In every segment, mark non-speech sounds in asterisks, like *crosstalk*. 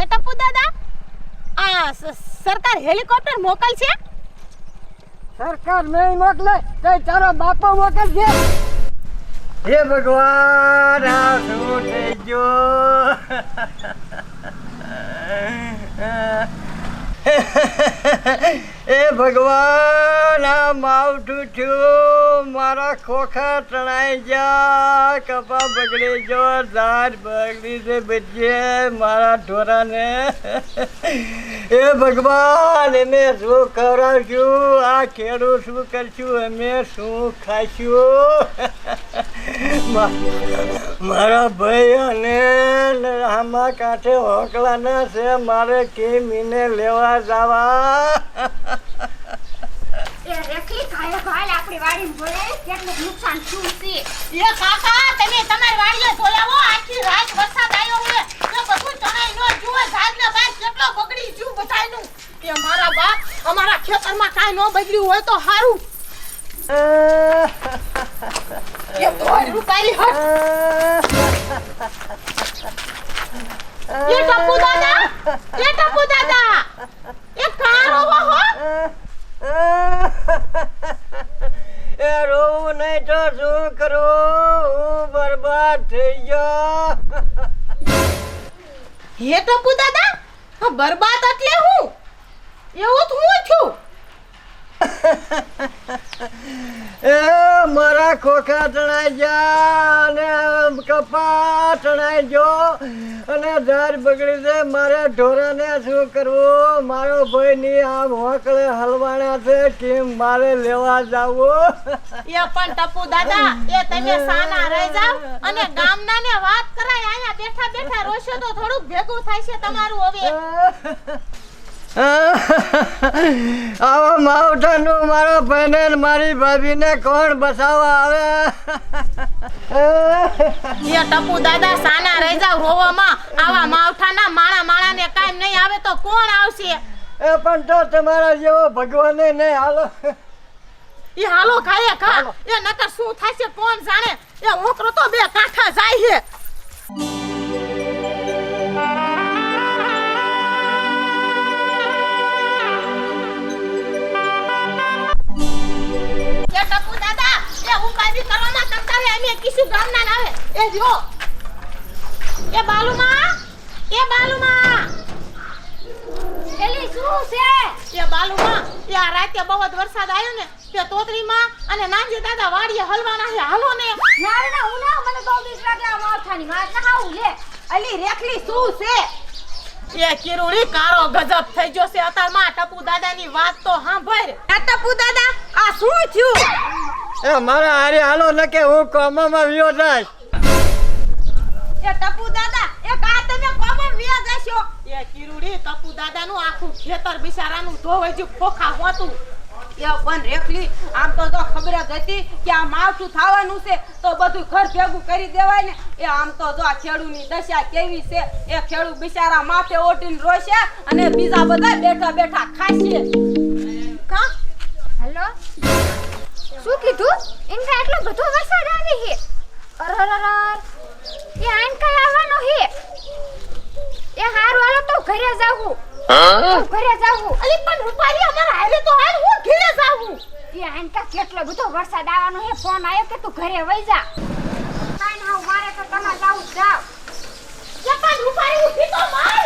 હે ટપુ દાદા? આ સરકાર હેલિકોપ્ટર મોકલશે? સરકાર નહીં મોકલે તે તારો બાપો મોકલશે. હે ભગવાન આ શું થઈ ગયો? *laughs* એ ભગવાન આ માવઠું થયું. મારા ખોખા તણાઈ જા કપા બગડી જોરદાર બગડી છે બચીએ મારા ઢોરાને *laughs* એ ભગવાન અમે શું કરાવશું આ ખેડૂત શું કરશું? અમે શું ખાઈશું? *laughs* મારા ભાઈ અને આમાં કાંઠે હોકલાના છે. મારે કેમીને લેવા જવા. *laughs* આપણી વાડીને જોયે કેટલું નુકસાન શું છે? એ કાકા તમે તમારી વાડીએ જોયાવો આખી રાત વરસાદ આવ્યો છે. તો બધું ચણાઈ નો જુઓ ઝાડને બાદ કેટલો બગડી ગયું બધાયનું. કે મારા બાપ અમારા ખેતરમાં કાંઈ ન બગડ્યું હોય તો સારું *laughs* એ તોય રૂપાલી હટ *laughs* એ ટપુ દાદા એ ટપુ દાદા એ કારો હો એ રોવું નહીં તો શું કરું હું બરબાદ થઈ ગયો હે ટપુ દાદા? આ બરબાદ એટલે હું? એવું તો હું છું. *laughs* ખોખા તણાઈ જા અને કપા તણાઈ ગયો અને ધાર બગડી છે મારે ઢોરાને શું કરવું? મારો ભાઈ ની આમ હોકળે હલવાણા છે કેમ મારે લેવા જાવું? એ પણ ટપુ દાદા એ તમે સાના રહી જાવ અને ગામના ને વાત કરાય આયા બેઠા બેઠા રોશો તો થોડુંક ભેગું થાય છે તમારું હવે. *laughs* *laughs* આવા માવઠાનું મારા ભાઈને ને મારી ભાભીને કોણ બસાવવા આવે? *laughs* એ ટપુ દાદા સાના રહી જાવ રોવામાં. આવા માવઠાના માણા માણા ને કાઈ નહીં આવે તો કોણ આવશે? એ પણ તો તમારા જેવો ભગવાને નહીં હાલો. એ હાલો ખાય ખા. એ નકર શું થશે કોણ જાણે? એ ઓકરો તો બે કાંઠા જાય છે. અમે કિસુ ગામના ના આવે એ જો. એ બાલુમાં. એ બાલુમાં. એલી શું છે? એ બાલુમાં એ આ રાતે બહુ જ વરસાદ આવ્યો ને તે તોતરીમાં અને નાનજી દાદા વાડીએ હલવાના છે. હાલો ને. ના ના હું ના મને તો બીક લાગે આ માથાની વાત ના ખાવું લે. અલી રેખલી શું છે? એ કિરુડી કારો ગજબ થઈ ગયો છે. અત્યારમાં ટપુ દાદાની વાત તો સાંભળ. ટપુ દાદા આ શું થયું? એ મારા હારે હાલો ન કે હું કોમામાં વિયો જાય એ ટપુ દાદા એ કા તમે કોમામાં વ્યા જશો? એ કિરુડી ટપુ દાદાનું આખું ખેતર બિચારાનું ધોવાઈ ગયું ખોખા હોતું. એ પણ રેખલી આમ તો તો ખબર જ હતી કે આ માવઠું થવાનું છે. તો બધું ઘર ભેગું કરી દેવાય ને. એ આમ તો જો આ ખેડૂની દશા કેવી છે એ ખેડૂ બિચારા માથે ઓટીને રોશે અને બીજા બધા બેઠા બેઠા ખાશે. શું કીધું? ઇનકા એટલો બધો વરસાદ આવી છે અરરરર. એ આઈન કઈ આવવાનો છે એ હારું વાળો તો ઘરે જાવું. હું? ઘરે જાવું. અલી પણ રૂપાલી અમારા હારે તો હાલ હું ઘરે જાવું? એ આઈન કા કેટલો બધો વરસાદ આવવાનો છે ફોન આવ્યો કે તું ઘરે વઈ જા. કાઈ ના મારે તો તમાર જાવું જ જાવ. કે પણ રૂપાલી ઊભી તો માર.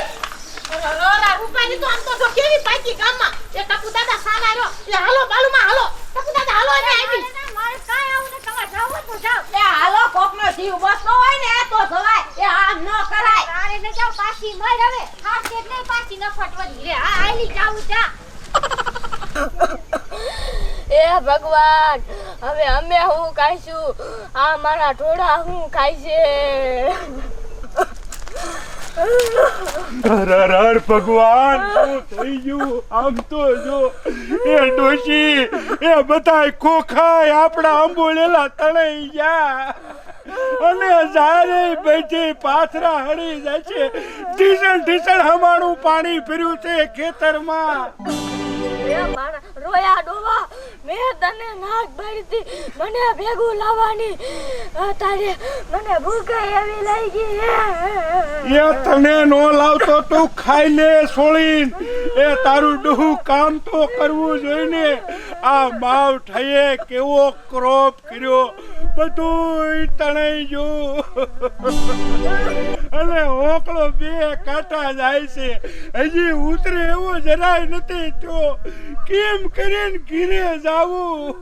અરરર રૂપાલી તો આમ તો જો કેવી પાકી ગામમાં. એ ટપુ દાદા સાના રહ્યો એ હાલો બાલુમાં હાલો. જાવ બસતો હોય ને તો જવાય. એ આમ ન કરાય. તારે ને જાવ પાછી મર હવે. ખાસ એટલે પાછી ન ફટવાની હા આલી જાવું જા. *laughs* એ ભગવાન હવે અમે હું ખાઈશું? આ મારા ઢોળા હું ખાય અરર ભગવાન થઈ ગયું. આમ તો જો, એ ડોશી, એ બધાય ખોખાય, આપણા આંબોળેલા તણાઈ ગયા. અને જારે બેઠી પાથરા હળી જાય છે, ઢીસણ ઢીસણ હમાણું પાણી ફર્યું છે ખેતરમાં. રોયા ડોવા મેં તને નાક ભરતી મને ભેગું લાવવાની તારે મને ભૂખે એવી લાગી એ તને નો લાવતો તું ખાઈ લે સોળીન એ તારું ડોહું કામ તો કરવું જોઈને આ માવ ઠઈએ કેવો ક્રોપ કર્યો. બધું તણાઈ ગયું. અને ઓકળો બે કાંટા જાય છે. હજી ઉતરે એવો જરાય નથી તો કેમ કરીને ઘીરે જાવું?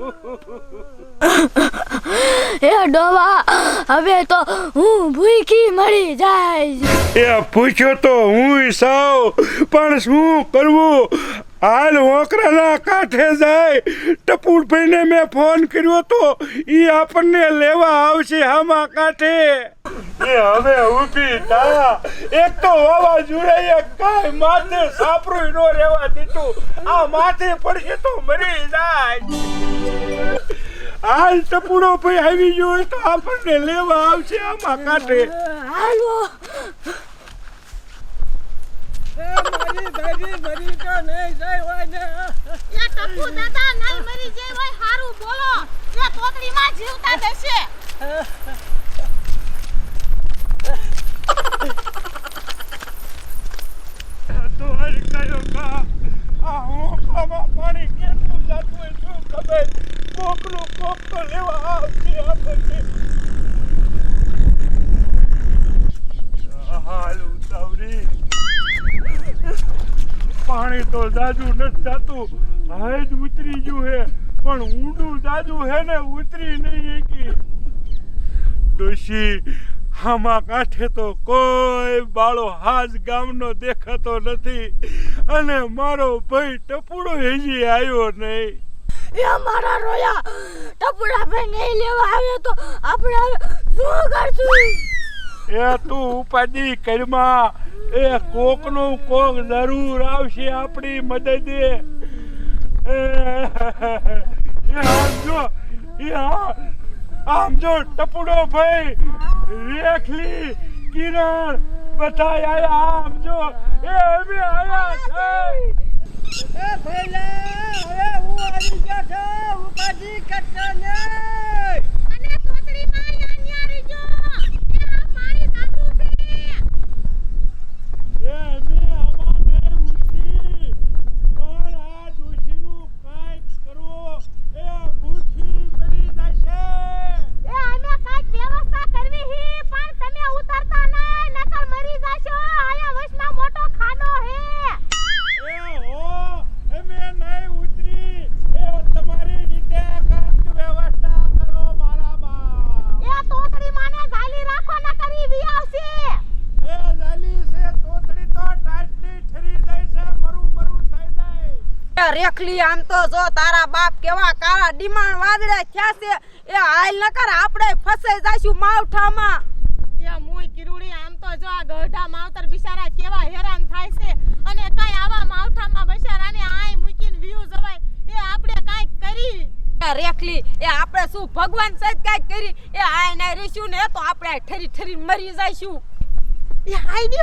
એ ડોવા હવે તો હું ભૂખી મળી જાય. એ પૂછ્યો તો હું સાવ પણ શું કરવું? હાલ હોકરાના કાંઠે જાય. ટપુરભાઈને મેં ફોન કર્યો તો એ આપણને લેવા આવશે આમાં કાંઠે. એ હવે ઊભી થા. એક તો વાવાઝોડાએ કાંઈ માથે સાપરું નો રહેવા દીધું. આ માથે પડશે તો મરી જાય. હાલ ટપુડો ભાઈ આવી ગયો હોય તો આપણને લેવા આવશે આમાં કાંઠે. હાલો. મારી દાદી મરી તો નહીં જાય હોય ને. એ ટપુ દાદા નહીં મરી જાય હોય હારું બોલો. એ તોતડીમાં જીવતા દેશે તો હરી કયો કા આ હોંકામાં પાણી કેટલું જાતું હોય શું ખબર? કોકનું કોક તો લેવા આવશે આપણને હાલ ઉતાવળી જાજુ નથી થતું હાય જ ઉતરી ગયું હે. પણ ઊંડું જાજુ હે ને, ઉતરી નહીં એકી ડોશી આમાં કાંઠે તો કોઈ બાળો હાજ ગામનો દેખાતો નથી. અને મારો ભાઈ ટપુડો હેજી આવ્યો નહીં. એ મારા રોયા. ટપુડા ભાઈ નહીં લેવા આવ્યો તો આપણે શું કરશું? એ તું ઉપાધિ કર્મા. એ કોકનું કોક જરૂર આવશે આપણી મદદે. જો આમ જો ટપુડો ભાઈ, રેખલી, કિરણ, બધા આયા આમ જો. એ અમે આયા છે. એ ભઈલા હવે હું આવી ગયો છું. ઉપાધિ કરતા નહીં અને તોતડીમાં યાન્યા રહીજો એ આ પાણી જાતું છે એ અમે આમાં નહીં ઉતરી પણ આ ડોશીનું કાંઈક કરો એ ભૂખી મરી જશે એ અમે કાંઈક વ્યવસ્થા કરવી હી પણ તમે ઉતરતા નહીં નકર મરી જાશો આયા વચમાં મોટો ખાડો હે એ હો અમે નહીં ઉતરી એ તમારી રીતે કાંઈક વ્યવસ્થા કરો મારા બા એ તોતડી માને ઝાલી રાખો નકર ઈ વી આવશે એ જાલી છે તોતડી તો ટાટલી ઠરી જાય છે મરું મરું થઈ એ રેખલી આમ તો જો તારા બાપ કેવા કાળા ડિમાન્ડ વાદળા થયા છે એ હાલ નકર આપણે ફસાઈ જાશું માવઠામાં. એ મુય કિરુડી આમ તો જો આ ગઢા માવતર બિચારા કેવા હેરાન થાય છે. અને કાઈ આવા માવઠામાં બિચારાને આય મૂકીને વ્યૂ જવાય એ આપણે કાઈ કરી. રેખલી એ આપણે શું ભગવાન સહિત કાંઈક કરી? એ આય ના રહીશું ને તો આપણે ઠરી ઠરી મરી જઈશું. એ હાઈ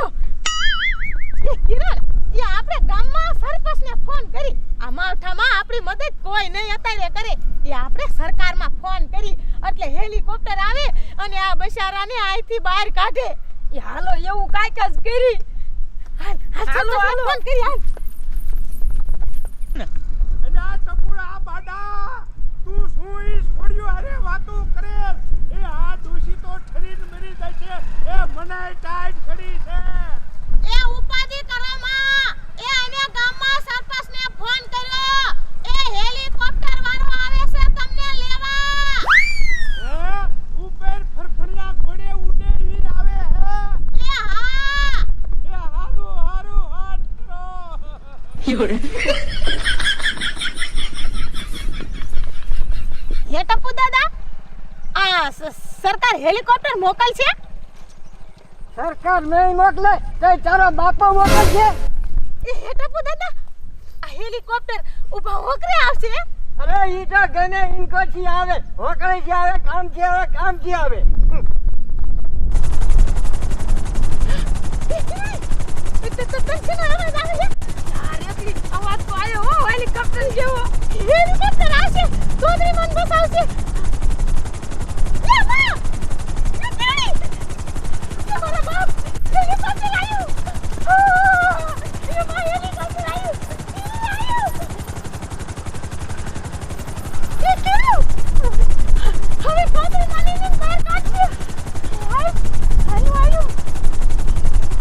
એ કિરણ એ આપણે ગામમાં સરપંચને ફોન કરી. આ માવઠામાં આપણી મદદ કોઈ નહીં અત્યારે કરે. એ આપણે સરકારમાં ફોન કરી. એટલે હેલિકોપ્ટર આવે અને આ બશારાને અહીંથી બહાર કાઢે. એ હાલો એવું કાંઈક જ કરી. હાલ હાલ. ફોન કરી હાલ. અને આ ટપુડા બાડા. તું શું ઈ છોડ્યું અરે વાતો કરે. એ આ દોષી તો ઠરીને મરી જશે એ મને ટાઈટ ખડી છે એ ઉપાધિ કરવામાં એ અને ગામમાં સરપંચને ફોન કર્યો એ હેલિકોપ્ટર વાળો આવે છે તમને લેવા હે ઉપર ફરફરિયા ઘોડે ઉડે ઈ આવે હે એ હા એ હારું હારું હાથ કરો હે ટપુ દાદા આ સરકાર હેલિકોપ્ટર મોકલશે સરકાર નહીં મોકલે તે તારો બાપો મોકલશે એ હે ટપુ દાદા આ હેલિકોપ્ટર ઊભા હોકરે આવશે અરે ઈ તો ગને ઇનકો થી આવે આવે કામથી આવે કામથી આવે હમ. એ તો તો છે અવાજ આવે છે આવ્યો હેલિકોપ્ટર જેવો. હેલિકોપ્ટર આવશે? ચોધરી મન બસાવશે